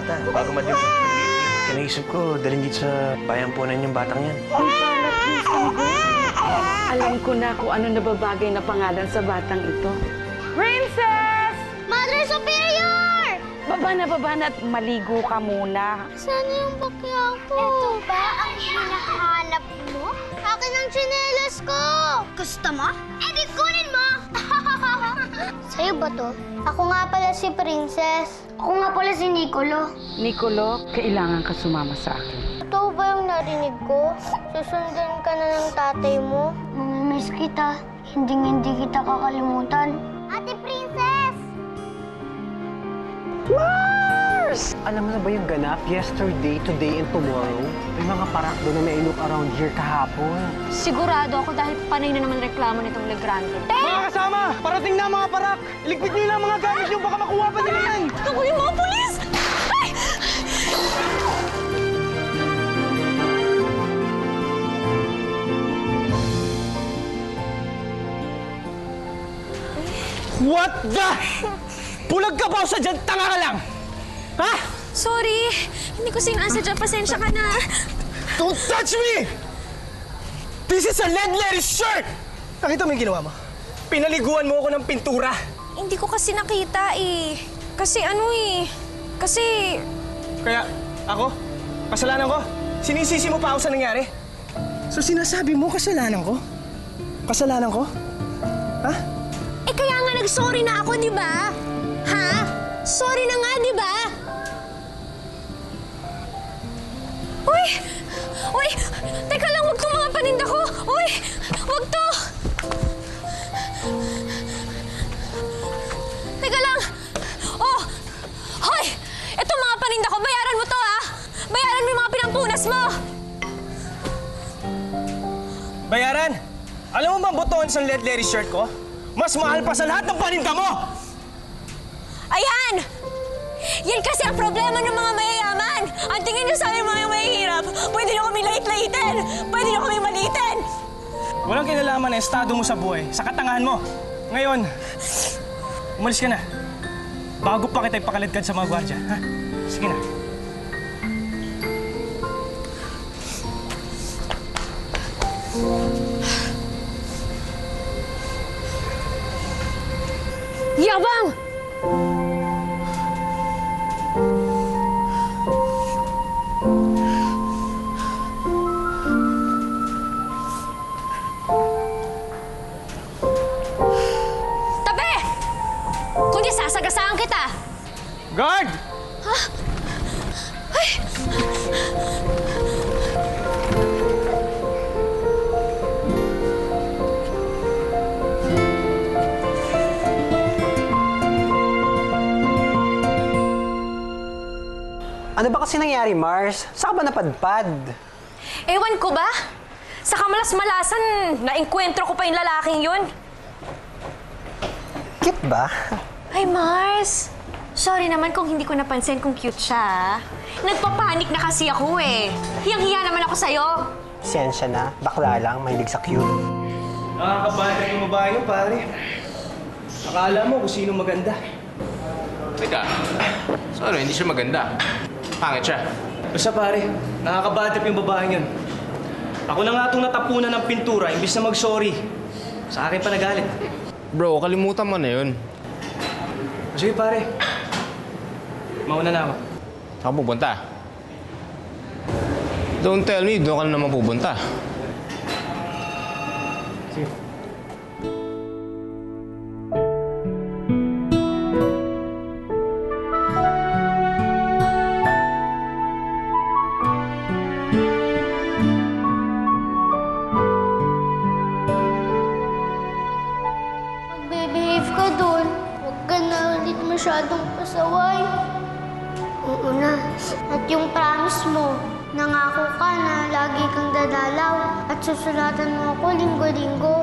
bata bago madilim. Kinaisip ko, dalhin dito sa bayan punan yung batang yan. Alam ko na kung ano nababagay na pangalan sa batang ito. Princess! Mother Superior! Baba na, baba na at maligo ka muna. Sana yung bakya ko? Ito ba ang hinahanap mo? Akin ang tsinelas ko! Gusto mo? Eh di mo! Sa'yo ba to? Ako nga pala si Princess. Ako nga pala si Nicolo. Nicolo, kailangan ka sumama sa akin. Totoo ba yung narinig ko? Susundan ka na ng tatay mo? Mamimiss kita. Hindi hindi kita kakalimutan. Ate Princess! Alam mo na ba yung ganap yesterday, today, and tomorrow? May mga parak doon na nailok around here kahapon. Sigurado ako dahil panay na naman reklamo nitong Legrande. Mga kasama! Parating na mga parak! Iligpit niyo lang mga gamit niyo, baka makuha pa nila yan! Ako yung mga pulis! Ay! What the? Bulag ka ba o sa dyan? Tanga ka lang! Ha? Sorry, hindi ko sinasadya. Pasensya ka na. Don't touch me! This is a lead lettuce shirt! Nakita mo yung ginawa mo? Pinaliguan mo ako ng pintura. Hindi ko kasi nakita eh. Kasi ano eh. Kasi... Kaya, ako? Kasalanan ko? Sinisisi mo pa ako sa nangyari? So sinasabi mo kasalanan ko? Kasalanan ko? Ha? Eh kaya nga nag-sorry na ako, di ba? Ha? Sorry na nga, di ba? Uy! Uy! Teka lang, wag to mga paninda ko! Uy! Wag to! Teka lang! Oh! Hoy! Ito mga paninda ko, bayaran mo to, ha? Bayaran mo yung mga pinampunas mo! Bayaran! Alam mo bang butuan sa lead lettuce shirt ko? Mas mahal pa sa lahat ng paninda mo! Ayan! Yan kasi ang problema ng mga mayayaman! Ang tingin nyo sa amin mga mahihirap, pwede nyo kami lait-laitin! Pwede nyo kami malitin! Walang kinalaman ang estado mo sa buhay, sa katangahan mo. Ngayon, umalis ka na. Bago pa kita ipakaladkad sa mga gwardya, ha? Sige na. Ano ba kasi nangyari, Mars? Saan ka ba napadpad? Ewan ko ba? Sa kamalas-malasan, naengkwentro ko pa yung lalaking yun. Cute ba? Ay, Mars! Sorry naman kung hindi ko napansin kung cute siya. ah. Nagpapanik na kasi ako eh. Hiyang-hiya naman ako sa'yo. Siyensya na. Bakla lang, mahilig sa cute. Nakakabata yung babae yun, pare. Akala mo kung sino maganda. Teka, sorry, hindi siya maganda. Pangit siya. Basta pare, nakakabatip yung babae yun. Ako na nga itong natapunan ng pintura, imbis na mag-sorry. Sa akin pa nagalit. Bro, kalimutan mo na yun. Sige pare, mauna na ako. Saan ka pupunta? Don't tell me, doon ka na naman pupunta. Ka na lagi kang dadalaw at susulatan mo ako linggo-linggo.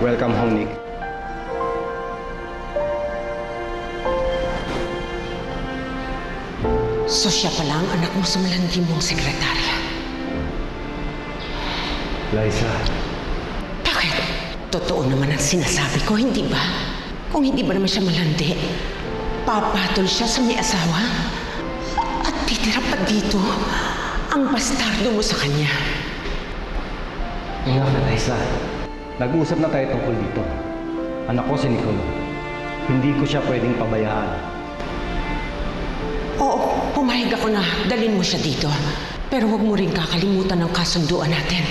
Welcome home, Nick. Anak mo sa malandi mong sekretarya. Liza, Bakit? Totoo naman ang sinasabi ko, hindi ba? Kung hindi ba naman siya malandi, papatol siya sa may asawa? At titira pa dito ang bastardo mo sa kanya. Ngayon na, Liza. Nag-uusap na tayo tungkol dito. Anak ko si Nicolo. Hindi ko siya pwedeng pabayaan. Oo, pumayag ako na dalin mo siya dito. Pero huwag mo rin kakalimutan ang kasunduan natin.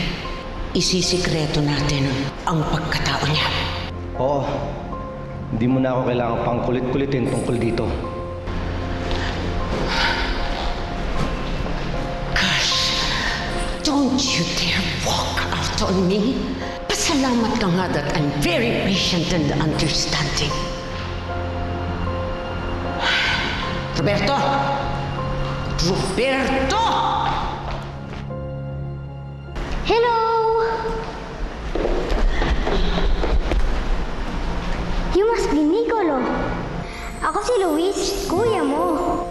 Isisikreto natin ang pagkatao niya. Oo. Hindi mo na ako kailangan pang kulit-kulitin tungkol dito. Gosh, don't you dare walk out on me. Pasalamat ka nga that I'm very patient and understanding. Roberto! Roberto! Hello! You must be Nicolo. Ako si Luis, kuya mo.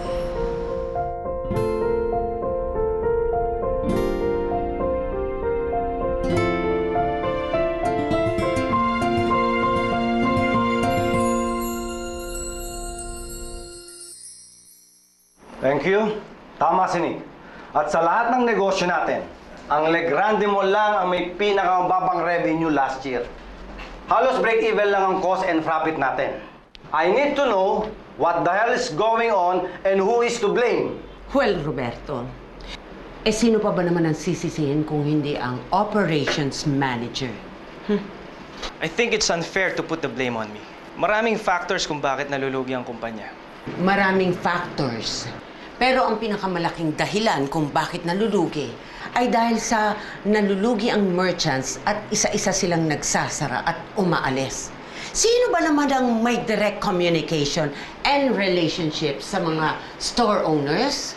Thank you. Tama si Nick. At sa lahat ng negosyo natin, ang Legrande mo lang ang may pinakamababang revenue last year. Halos break-even lang ang cost and profit natin. I need to know what the hell is going on and who is to blame. Well, Roberto, eh sino pa ba naman ang sisisihin kung hindi ang operations manager? I think it's unfair to put the blame on me. Maraming factors kung bakit nalulugi ang kumpanya. Maraming factors. Pero ang pinakamalaking dahilan kung bakit nalulugi ay dahil sa nalulugi ang merchants at isa-isa silang nagsasara at umaalis. Sino ba naman ang may direct communication and relationship sa mga store owners?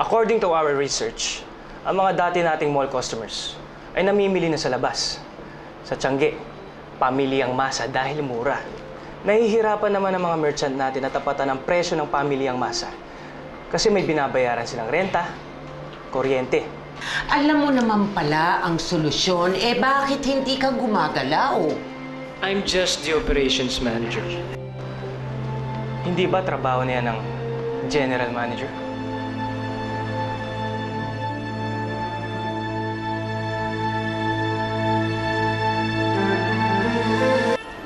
According to our research, ang mga dati nating mall customers ay namimili na sa labas. Sa Tiangge, pamilyang masa dahil mura. Nahihirapan naman ang mga merchant natin na tapatan ang presyo ng pamilyang masa. Kasi may binabayaran silang renta, kuryente. Alam mo naman pala ang solusyon, eh bakit hindi ka gumagalaw? I'm just the operations manager. Hindi ba trabaho na yan ng general manager?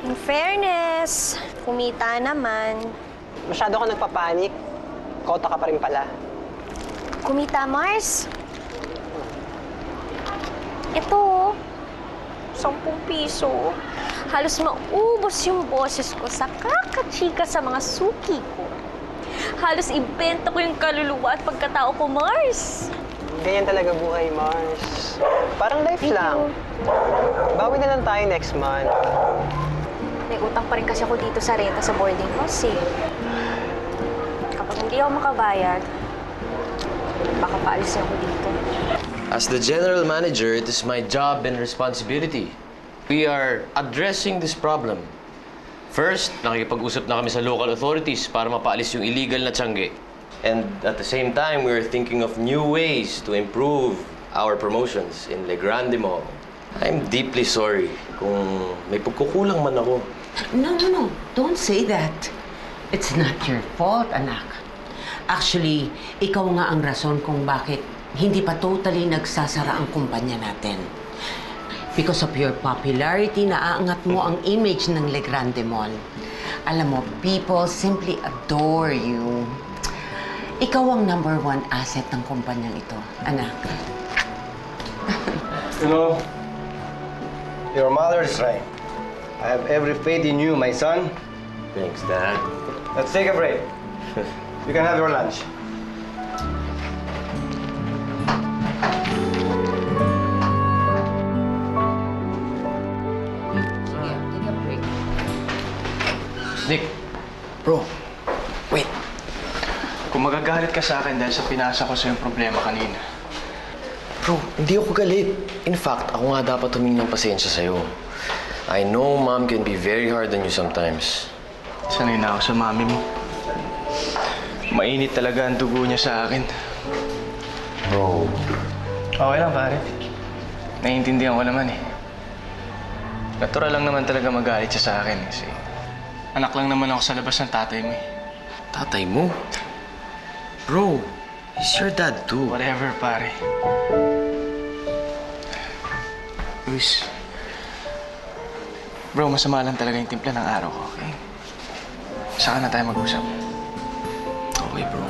In fairness, kumita naman. Masyado ka nagpapanik. Kota ka pa rin pala. Kumita, Mars. Ito. 10 piso. Halos maubos yung boses ko sa kakachika sa mga suki ko. Halos ibenta ko yung kaluluwa at pagkatao ko, Mars. Ganyan talaga buhay, Mars. Parang life lang. Bawi na lang tayo next month. May utang pa rin kasi ako dito sa renta sa boarding house eh. Hindi ako makabayad, baka paalis ako dito. As the general manager, it is my job and responsibility. We are addressing this problem. First, nakikipag-usap na kami sa local authorities para mapaalis yung illegal na tiyangge. And at the same time, we are thinking of new ways to improve our promotions in Le Grande Mall. I'm deeply sorry kung may pagkukulang man ako. No, no, no. Don't say that. It's not your fault, anak. Actually, ikaw nga ang rason kung bakit hindi pa totally nagsasara ang kumpanya natin. Because of your popularity, naaangat mo ang image ng Le Grande Mall. Alam mo, people simply adore you. Ikaw ang number one asset ng kumpanyang ito, anak. You know, your mother is right. I have every faith in you, my son. Thanks, Dad. Let's take a break. You can have your lunch. Nick, bro, wait. Kung magagalit ka sa akin dahil sa pinasa ko sa yung problema kanina, Bro, hindi ako galit. In fact, ako nga dapat humingi ng pasensya sa'yo. I know mom can be very hard on you sometimes. sanay na ako sa mami mo. Mainit talaga ang dugo niya sa akin. Bro, Okay lang, pare. Naiintindihan ko naman eh. Natural lang naman talaga magalit siya sa akin kasi anak lang naman ako sa labas ng tatay mo eh. Tatay mo? Bro, he's your dad too. Whatever, pare. Luis. Bro, masama lang talaga yung timpla ng araw ko, okay? Saka na tayo mag-usap. Okay, bro.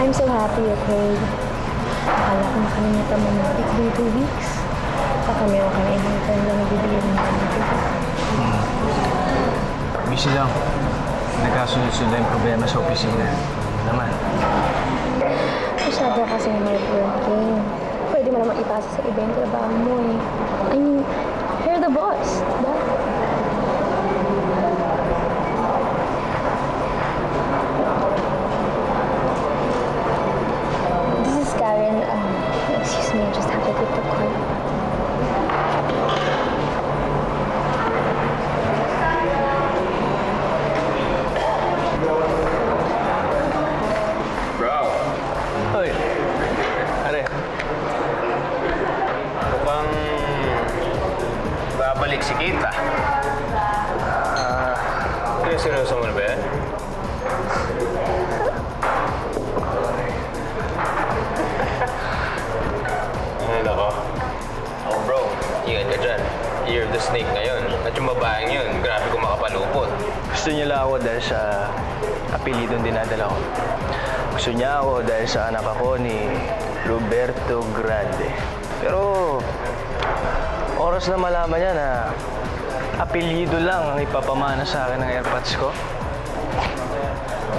I'm so happy, okay? Akala ko nakalimutan mo na it's been two weeks. Baka meron ka na ibang friend na nagbibigay ng. Busy lang. Nagkasunod-sunod yung problema sa opisina. Naman. Masyado kasi hardworking. Pwede mo naman ipasa sa iba yung trabaho mo eh. I mean, you're the boss, oras na malaman niya na apelyido lang ang ipapamana sa akin ng airpods ko,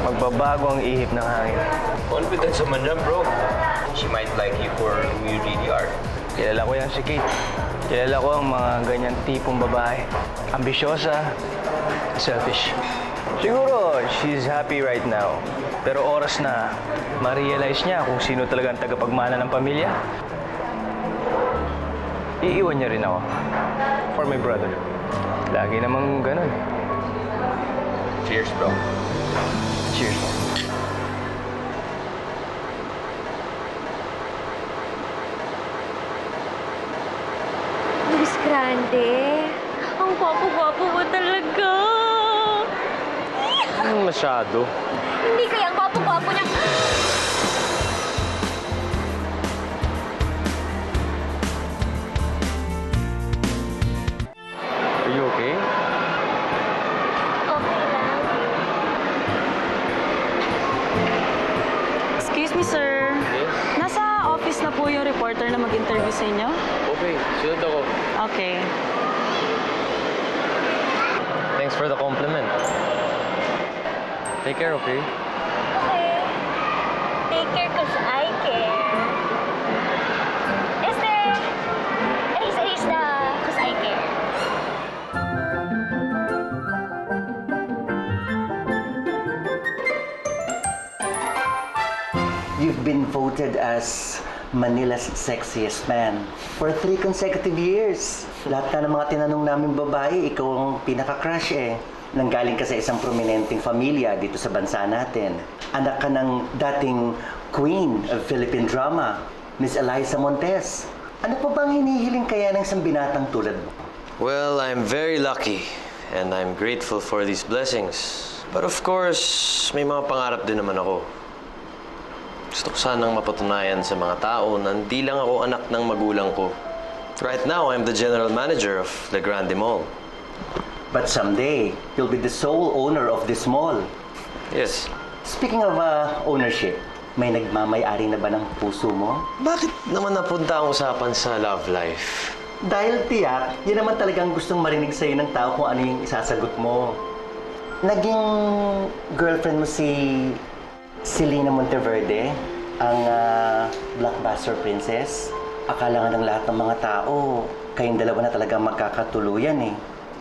magbabago ang ihip ng hangin. Confidence naman yan, bro. She might like you for who you really are. Kilala ko yan si Kate. Kilala ko ang mga ganyan tipong babae. Ambisyosa, selfish. Siguro, she's happy right now. Pero oras na, ma-realize niya kung sino talaga ang tagapagmana ng pamilya. Iiwan niya rin ako. For my brother. Lagi namang ganun. Cheers, bro. Cheers. Luis Grande, ang gwapo-gwapo mo talaga. Masyado. Hindi kaya ang mag-interview sa inyo? Okay, sunod ako. Okay. Thanks for the compliment. Take care, okay? Okay. Take care cause I care. Este, ace ace na cause I care. You've been voted as Manila's sexiest man for three consecutive years. Lahat ka ng mga tinanong namin babae, ikaw ang pinaka-crush eh. Nanggaling ka sa isang prominenteng pamilya dito sa bansa natin. Anak ka ng dating queen of Philippine drama, Miss Eliza Montes. Ano pa bang hinihiling kaya ng isang binatang tulad mo? Well, I'm very lucky and I'm grateful for these blessings. But of course, may mga pangarap din naman ako. Gusto ko sanang mapatunayan sa mga tao na hindi lang ako anak ng magulang ko. Right now, I'm the general manager of the Grande Mall. But someday, you'll be the sole owner of this mall. Yes. Speaking of uh, ownership, may nagmamay-ari na ba ng puso mo? Bakit naman napunta ang usapan sa love life? Dahil tiyak, yan naman talagang gustong marinig sa'yo ng tao kung ano yung isasagot mo. Naging girlfriend mo si Selena Monteverde, ang ah, blockbuster princess. Akala nga ng lahat ng mga tao, kayong dalawa na talagang magkakatuluyan eh.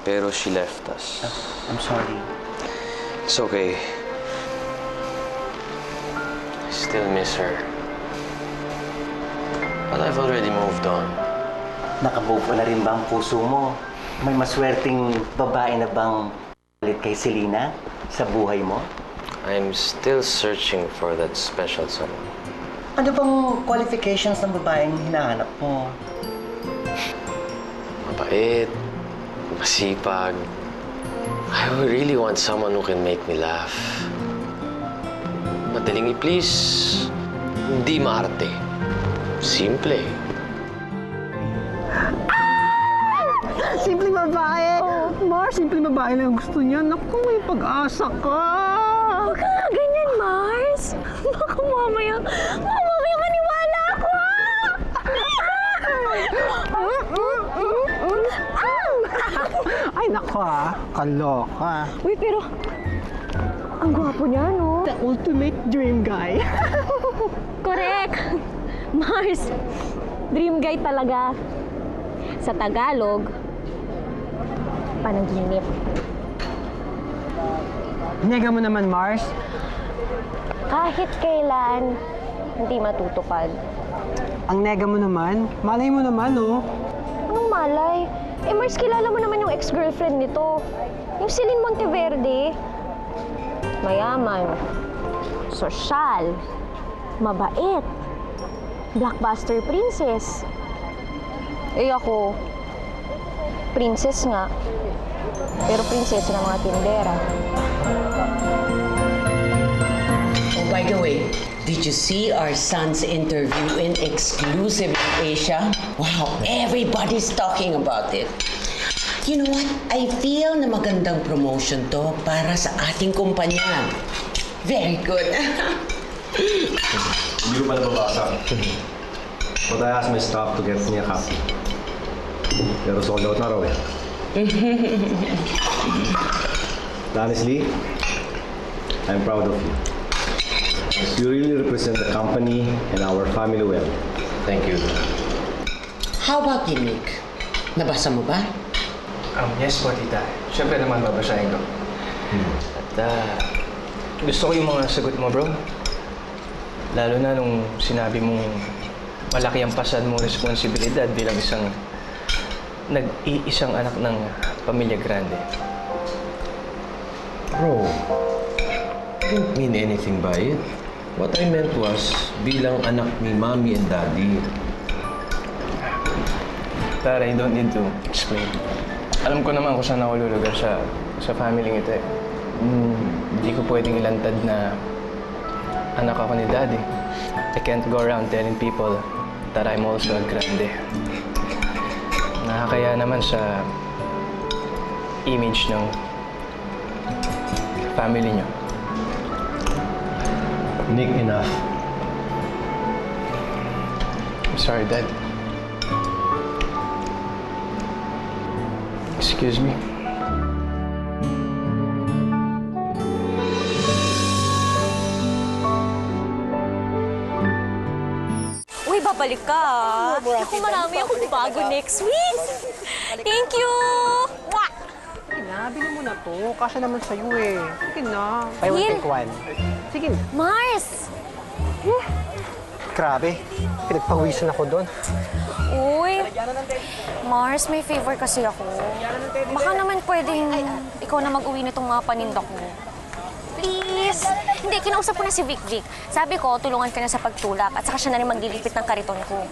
Pero she left us. I'm sorry. It's okay. Still still miss her. But I've already moved on. Nakamove na rin ba ang puso mo? May maswerteng babae na bang ulit kay Selena sa buhay mo? I'm still searching for that special someone. Ano bang qualifications ng babaeng hinahanap mo? Mabait, masipag. I really want someone who can make me laugh. Madaling i-please, hindi maarte. Simple. Simpleng babae. Mar, simpleng babae lang gusto niya. Naku, may pag-asa ka. Huwag ka nga ganyan, Mars. Baka mamaya, mamaya maniwala ako. Ay, naku ah. Kaloka. Uy, pero ang gwapo niya, no? The ultimate dream guy. Correct! Mars, dream guy talaga. Sa Tagalog, panaginip. Nega mo naman, Mars. Kahit kailan, hindi matutupad. Ang nega mo naman. Malay mo naman, oh. Anong malay? Eh, Mars, kilala mo naman yung ex-girlfriend nito. Yung Celine Monteverde. Mayaman. Sosyal. Mabait. Blockbuster princess. Eh ako, princess nga. Pero prinsesa ng mga tindera. By the way, did you see our son's interview in exclusive Asia? Wow, everybody's talking about it. You know what? I feel na magandang promotion to para sa ating kumpanya. Very good. Hindi ko pa nababasa. But I asked my staff to get me a copy. Pero sold out na raw eh. Honestly, I'm proud of you. You really represent the company and our family well. Thank you. How about you, Nick? Nabasa mo ba? Um, yes po, tita. Siyempre naman babasahin ko. At ah, gusto ko yung mga sagot mo, bro. Lalo na nung sinabi mong malaki ang pasad mong responsibilidad bilang isang nag-iisang anak ng pamilya grande. Bro, I didn't mean anything by it. What I meant was, bilang anak ni mommy and daddy, Tara, I don't need to explain. Alam ko naman kung saan ako lulugar sa, sa family ito eh. Hmm, hindi ko pwedeng ilantad na anak ako ni daddy. I can't go around telling people that I'm also a grande. Nakakaya naman sa image ng family niyo. Nick, enough. I'm sorry, Dad. Excuse me. Uy, babalik ka. ah. Ako marami akong bago next week. Thank you! Mwah! Sige na, bili mo na to. Kasya naman sa'yo eh. Sige na. Buy one, take one. Sige na. Mars! Grabe. Pinagpawisan ako doon. Uy, Mars, may favor kasi ako. Baka naman pwedeng ikaw na mag-uwi nitong mga paninda ko. Please! Hindi, kinausap ko na si Vic Vic. Sabi ko, tulungan ka na sa pagtulak at saka siya na rin maglilipit ng kariton ko.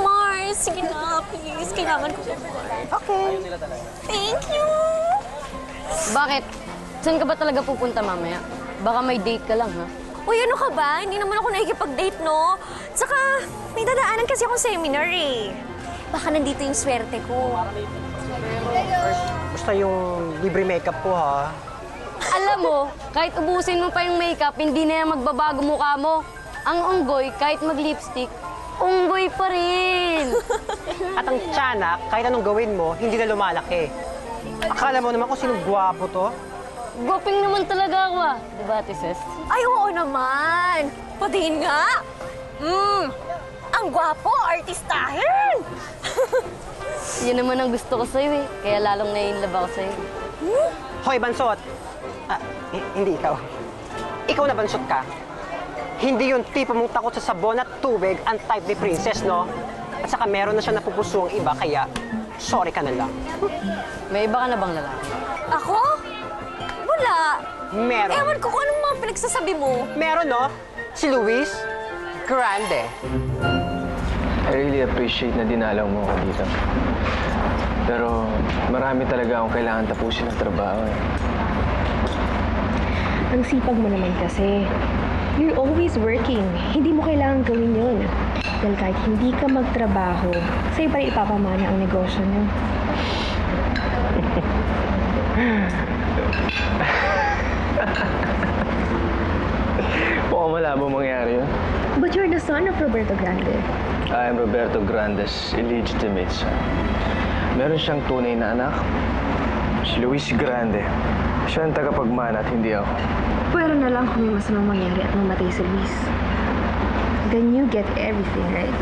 Mars, sige na, please. Kailangan ko Mars. Okay. Thank you! Bakit? Saan ka ba talaga pupunta mamaya? Baka may date ka lang, ha? Uy, ano ka ba? Hindi naman ako nakikipag-date, no? Tsaka, may dadaanan kasi akong seminar, eh. Baka nandito yung swerte ko. Basta yung libre makeup ko ha. Alam mo, kahit ubusin mo pa yung makeup, hindi na yan magbabago mukha mo. Ang unggoy, kahit mag-lipstick, unggoy pa rin. At ang tiyanak, kahit anong gawin mo, hindi na lumalaki. Akala mo naman kung sino gwapo to? Goping naman talaga ako, ah. Diba, Ate Ses? Ay, oo naman! Patingin nga! Hmm, ang gwapo, artistahin! Yan naman ang gusto ko sa'yo, eh. Kaya lalong nai-inlove ako sa'yo. Hoy, Bansot! Ah, hi- hindi ikaw. Ikaw na Bansot ka. Hindi yung tipo mong takot sa sabon at tubig ang type ni Princess, no? At saka meron na siya napupusuang iba, kaya sorry ka na lang. May iba ka na bang lalaki? Ako? Wala. Meron. Ewan ko kung anong mga pinagsasabi mo. Meron, no? Si Luis Grande. I really appreciate na dinalaw mo ako dito. Pero marami talaga akong kailangan tapusin ng trabaho eh. Ang sipag mo naman kasi. You're always working. Hindi mo kailangan gawin yun. Dahil kahit hindi ka magtrabaho, sa'yo pa rin ipapamana ang negosyo niyo. malabo mangyari yun. But you're the son of Roberto Grande. I am Roberto Grande's illegitimate son. Meron siyang tunay na anak, si Luis Grande. Siya ang tagapagmana at hindi ako. Pero na lang kung may masamang mangyari at mamatay si Luis. Then you get everything, right?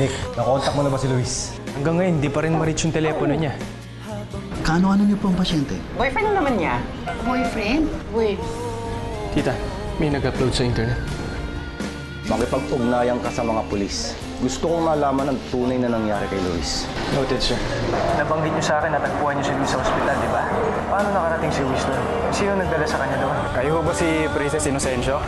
Nick, nakontak mo na ba si Luis? Hanggang ngayon, hindi pa rin ma-reach yung telepono niya. Kano-ano niyo po ang pasyente? Boyfriend na naman niya. Tita, may nag-upload sa internet. Makipag-ugnayan ka sa mga pulis. Gusto kong malaman ang tunay na nangyari kay Luis. Noted, sir. Nabanggit niyo sa akin na tagpuan niyo si Luis sa ospital, di ba? Paano nakarating si Luis doon? Sino nagdala sa kanya doon? Kayo ba si Princess Inocencio?